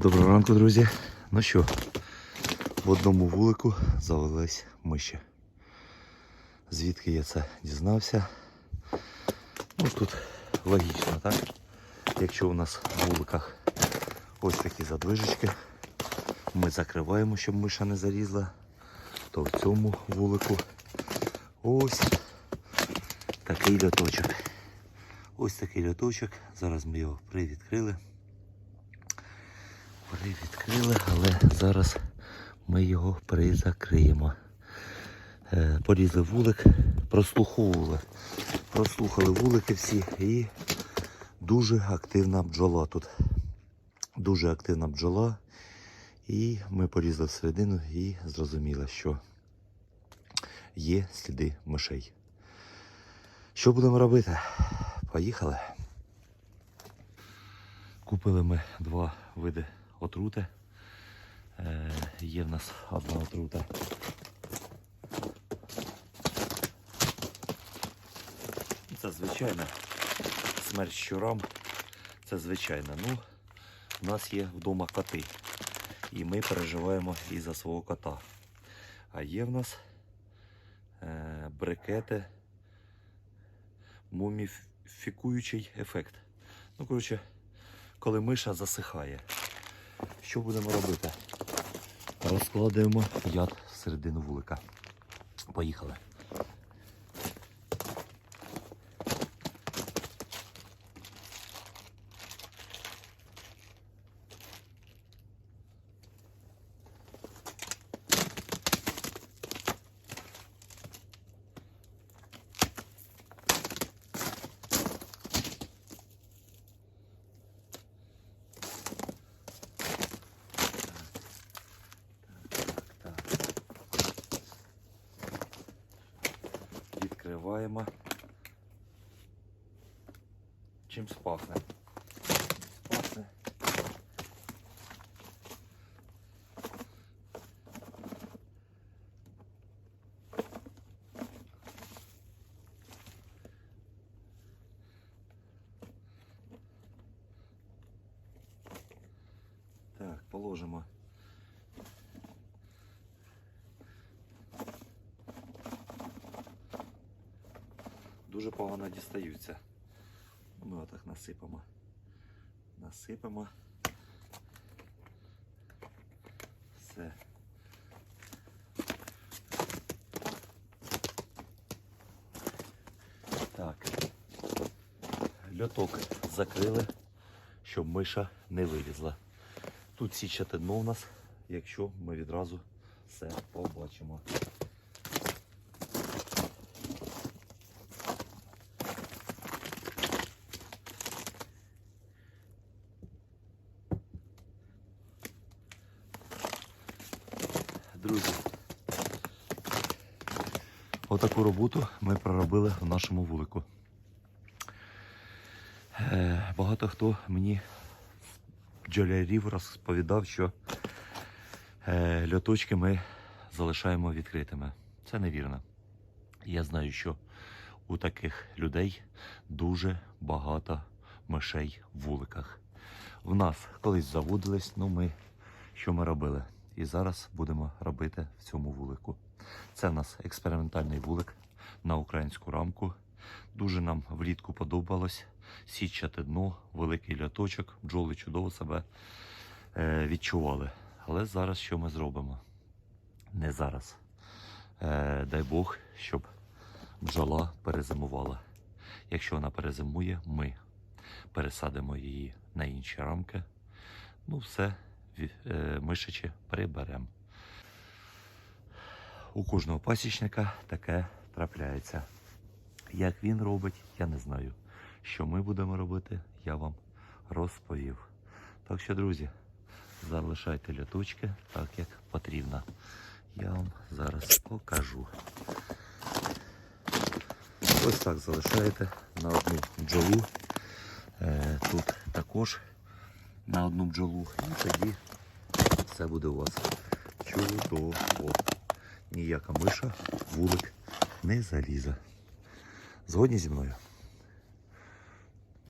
Доброго ранку, друзі. Ну що, в одному вулику завелись миші. Звідки я це дізнався? Ну тут логічно, так? Якщо у нас в вуликах ось такі задвижечки, ми закриваємо, щоб миша не залізла, то в цьому вулику ось такий льоточок. Ось такий льоточок. Зараз ми його привідкрили. Привідкрили, але зараз ми його призакриємо. Е, Порізали вулик, прослуховували. Прослухали вулики всі і дуже активна бджола тут. Дуже активна бджола. І ми порізали всередину і зрозуміли, що є сліди мишей. Що будемо робити? Поїхали. Купили ми два види отрути. Е, є в нас одна отрута. Це звичайна смерть щурам. Це звичайно. Ну, у нас є вдома коти. І ми переживаємо і за свого кота. А є в нас е, брикети муміфікуючий ефект. Ну, коротше, коли миша засихає. Що будемо робити? Розкладаємо яд середину вулика. Поїхали. Відкриваємо. Чим спахне? Спахне. Так, положимо. Дуже погано дістаються. Ми отак насипемо. Насипемо. Все. Так. Льоток закрили, щоб миша не вилізла. Тут січати дно у нас, якщо ми відразу все побачимо. Друзі, отаку роботу ми проробили в нашому вулику. Е, Багато хто мені бджолярів розповідав, що е, льоточки ми залишаємо відкритими. Це невірно. Я знаю, що у таких людей дуже багато мишей в вуликах. В нас колись заводились, ну ми що ми робили? І зараз будемо робити в цьому вулику. Це в нас експериментальний вулик на українську рамку. Дуже нам влітку подобалось січати дно, великий ляточок, бджоли чудово себе е, відчували. Але зараз що ми зробимо? Не зараз. Е, дай Бог, щоб бджола перезимувала. Якщо вона перезимує, ми пересадимо її на інші рамки. Ну, все, е, мишачі приберемо. У кожного пасічника таке трапляється. Як він робить, я не знаю. Що ми будемо робити, я вам розповів. Так що, друзі, залишайте ляточки так, як потрібно. Я вам зараз покажу. Ось так залишаєте на одну бджолу. Е, тут також на одну бджолу. І тоді все буде у вас чудово. Ніяка миша, вулик не залізе. Згодні зі мною?